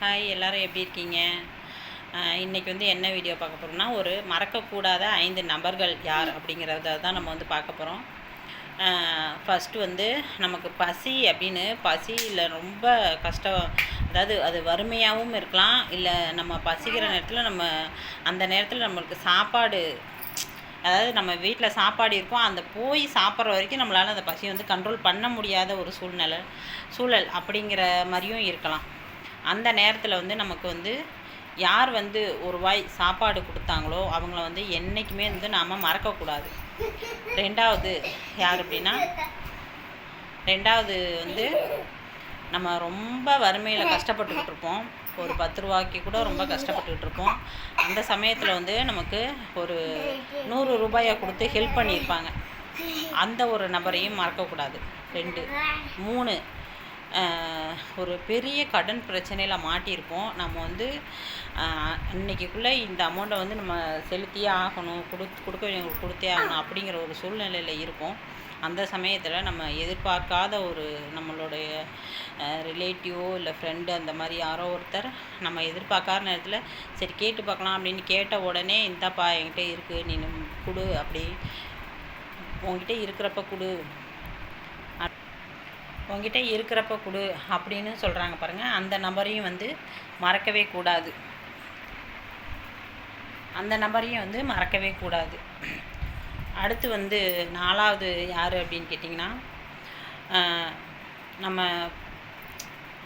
Hi எல்லோரும் எப்படி இருக்கீங்க? இன்றைக்கி வந்து என்ன வீடியோ பார்க்க போகிறோம்னா ஒரு மறக்கக்கூடாத ஐந்து நபர்கள் யார் அப்படிங்கிறத தான் நம்ம வந்து பார்க்க போகிறோம் ஃபஸ்ட்டு வந்து நமக்கு பசி அப்படின்னு பசியில் ரொம்ப கஷ்டம் அதாவது அது வறுமையாகவும் இருக்கலாம் இல்லை நம்ம பசிக்கிற நேரத்தில் நம்ம அந்த நேரத்தில் நம்மளுக்கு சாப்பாடு அதாவது நம்ம வீட்டில் சாப்பாடு இருக்கும் அந்த போய் சாப்பிட்ற வரைக்கும் நம்மளால் அந்த பசியை வந்து கண்ட்ரோல் பண்ண முடியாத ஒரு சூழ்நிலை சூழல் அப்படிங்கிற மாதிரியும் இருக்கலாம். அந்த நேரத்தில் வந்து நமக்கு வந்து யார் வந்து ஒரு வாய் சாப்பாடு கொடுத்தாங்களோ அவங்கள வந்து என்றைக்குமே வந்து நாம் மறக்கக்கூடாது ரெண்டாவது யார் அப்படின்னா ரெண்டாவது வந்து நம்ம ரொம்ப வறுமையில் கஷ்டப்பட்டுக்கிட்டு இருப்போம். ஒரு பத்து ரூபாய்க்கு கூட ரொம்ப கஷ்டப்பட்டுக்கிட்டு இருப்போம். அந்த சமயத்தில் வந்து நமக்கு ஒரு நூறு ரூபாயை கொடுத்து ஹெல்ப் பண்ணியிருப்பாங்க. அந்த ஒரு நபரையும் மறக்கக்கூடாது ரெண்டு. மூணு. ஒரு பெரிய கடன் பிரச்சனையில் மாட்டியிருப்போம். நம்ம வந்து இன்றைக்கிக்குள்ளே இந்த அமௌண்ட்டை வந்து நம்ம செலுத்தியே ஆகணும். கொடுத்து கொடுக்க வேண்டியவங்களுக்கு கொடுத்தே ஆகணும் அப்படிங்கிற ஒரு சூழ்நிலையில் இருப்போம் அந்த சமயத்தில் நம்ம எதிர்பார்க்காத ஒரு நம்மளுடைய ரிலேட்டிவோ இல்லை ஃப்ரெண்டு அந்த மாதிரி யாரோ ஒருத்தர் நம்ம எதிர்பார்க்காத நேரத்தில் சரி கேட்டு பார்க்கலாம் அப்படின்னு கேட்ட உடனே இந்தாப்பா என்கிட்ட இருக்குது நீ கொடு அப்படி உங்ககிட்ட இருக்கிறப்ப கொடு உங்ககிட்ட இருக்கிறப்ப கொடு அப்படின்னு சொல்கிறாங்க பாருங்கள் அந்த நம்பரையும் வந்து மறக்கவே கூடாது. அந்த நம்பரையும் வந்து மறக்கவே கூடாது. அடுத்து வந்து நாலாவது யார் அப்படின்னு கேட்டிங்கன்னா நம்ம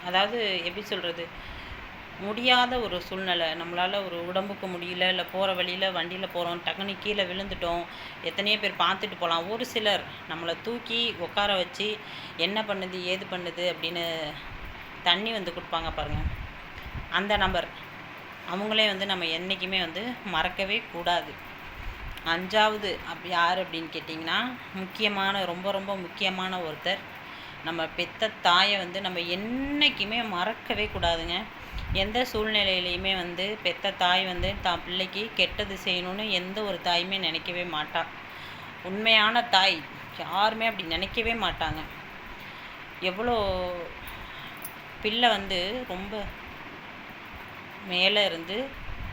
அதாவது எப்படி சொல்கிறது முடியாத ஒரு சூழ்நிலை. நம்மளால் ஒரு உடம்புக்கு முடியல இல்லை போகிற வழியில் வண்டியில் போகிறோம் டக்குனு கீழே விழுந்துட்டோம் எத்தனையோ பேர் பார்த்துட்டு போகலாம் ஒரு சிலர் நம்மளை தூக்கி உட்கார வச்சு என்ன பண்ணுது ஏது பண்ணுது அப்படின்னு தண்ணி வந்து கொடுப்பாங்க பாருங்கள் அந்த நம்பர் அவங்களே வந்து நம்ம என்றைக்குமே வந்து மறக்கவே கூடாது. அஞ்சாவது அப் யார் அப்படின்னு கேட்டிங்கன்னா முக்கியமான ரொம்ப ரொம்ப முக்கியமான ஒருத்தர். நம்ம பெத்த தாயை வந்து நம்ம என்றைக்குமே மறக்கவே கூடாதுங்க. எந்த சூழ்நிலையிலையுமே வந்து பெத்த தாய் வந்து தான் பிள்ளைக்கு கெட்டது செய்யணும்னு எந்த ஒரு தாயுமே நினைக்கவே மாட்டாள் உண்மையான தாய் யாருமே அப்படி நினைக்கவே மாட்டாங்க. எவ்வளோ பிள்ளை வந்து ரொம்ப மேலே இருந்து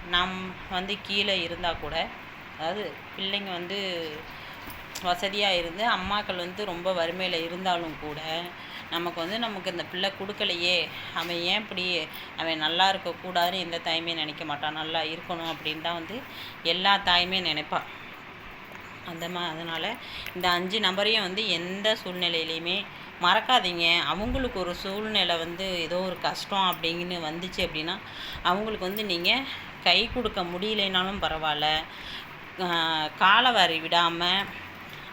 நம் வந்து கீழே இருந்தால் கூட அதாவது பிள்ளைங்க வந்து வசதியாக இருந்து அம்மாக்கள் வந்து ரொம்ப வறுமையில் இருந்தாலும் கூட நமக்கு வந்து நமக்கு இந்த பிள்ளை கொடுக்கலையே. அவன் ஏன் இப்படி அவன் நல்லா இருக்கக்கூடாதுன்னு எந்த தாயுமே நினைக்க மாட்டான். நல்லா இருக்கணும் அப்படின்னு தான் வந்து எல்லா தாயுமே நினைப்பான் அந்த மா அதனால் இந்த அஞ்சு நம்பரையும் வந்து எந்த சூழ்நிலையிலையுமே மறக்காதீங்க. அவங்களுக்கு ஒரு சூழ்நிலை வந்து ஏதோ ஒரு கஷ்டம் அப்படிங்கன்னு வந்துச்சு அப்படின்னா அவங்களுக்கு வந்து நீங்கள் கை கொடுக்க முடியலைனாலும் பரவாயில்ல. காலவாரி விடாமல்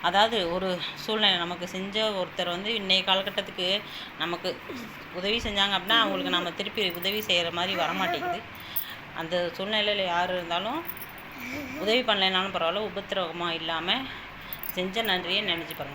அதாவது ஒரு சூழ்நிலை நமக்கு செஞ்ச ஒருத்தர் வந்து இன்றைய காலகட்டத்துக்கு நமக்கு உதவி செஞ்சாங்க அப்படின்னா அவங்களுக்கு நம்ம திருப்பி உதவி செய்கிற மாதிரி வரமாட்டேங்குது. அந்த சூழ்நிலையில் யார் இருந்தாலும் உதவி பண்ணலைனாலும் பரவாயில்ல உபத்திரவமாக இல்லாமல் செஞ்ச நன்றியை நினச்சி பாருங்கள்